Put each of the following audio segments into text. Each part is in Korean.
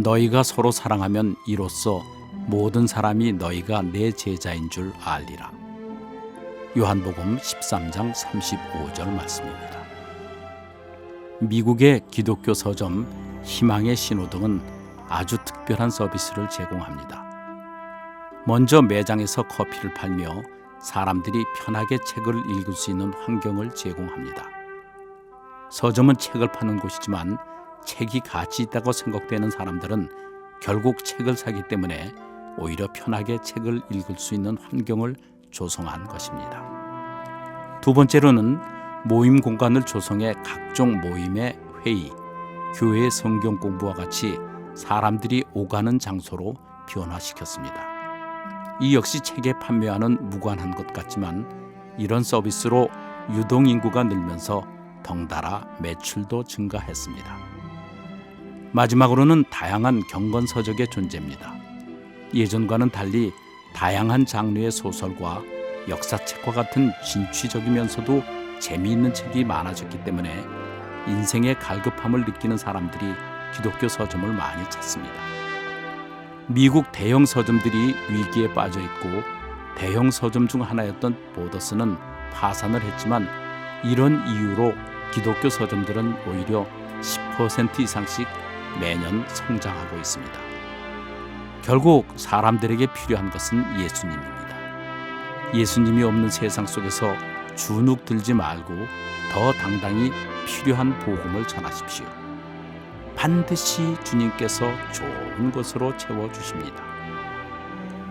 너희가 서로 사랑하면 이로써 모든 사람이 너희가 내 제자인 줄 알리라. 요한복음 13장 35절 말씀입니다. 미국의 기독교 서점 희망의 신호등은 아주 특별한 서비스를 제공합니다. 먼저 매장에서 커피를 팔며 사람들이 편하게 책을 읽을 수 있는 환경을 제공합니다. 서점은 책을 파는 곳이지만 책이 가치 있다고 생각되는 사람들은 결국 책을 사기 때문에 오히려 편하게 책을 읽을 수 있는 환경을 조성한 것입니다. 두 번째로는 모임 공간을 조성해 각종 모임의 회의, 교회 성경 공부와 같이 사람들이 오가는 장소로 변화시켰습니다. 이 역시 책의 판매와는 무관한 것 같지만 이런 서비스로 유동 인구가 늘면서 덩달아 매출도 증가했습니다. 마지막으로는 다양한 경건 서적의 존재입니다. 예전과는 달리 다양한 장르의 소설과 역사책과 같은 진취적이면서도 재미있는 책이 많아졌기 때문에 인생의 갈급함을 느끼는 사람들이 기독교 서점을 많이 찾습니다. 미국 대형 서점들이 위기에 빠져 있고 대형 서점 중 하나였던 보더스는 파산을 했지만 이런 이유로 기독교 서점들은 오히려 10% 이상씩 매년 성장하고 있습니다. 결국 사람들에게 필요한 것은 예수님입니다. 예수님이 없는 세상 속에서 주눅 들지 말고 더 당당히 필요한 복음을 전하십시오. 반드시 주님께서 좋은 것으로 채워 주십니다.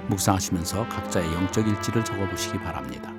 묵상하시면서 각자의 영적 일지를 적어 보시기 바랍니다.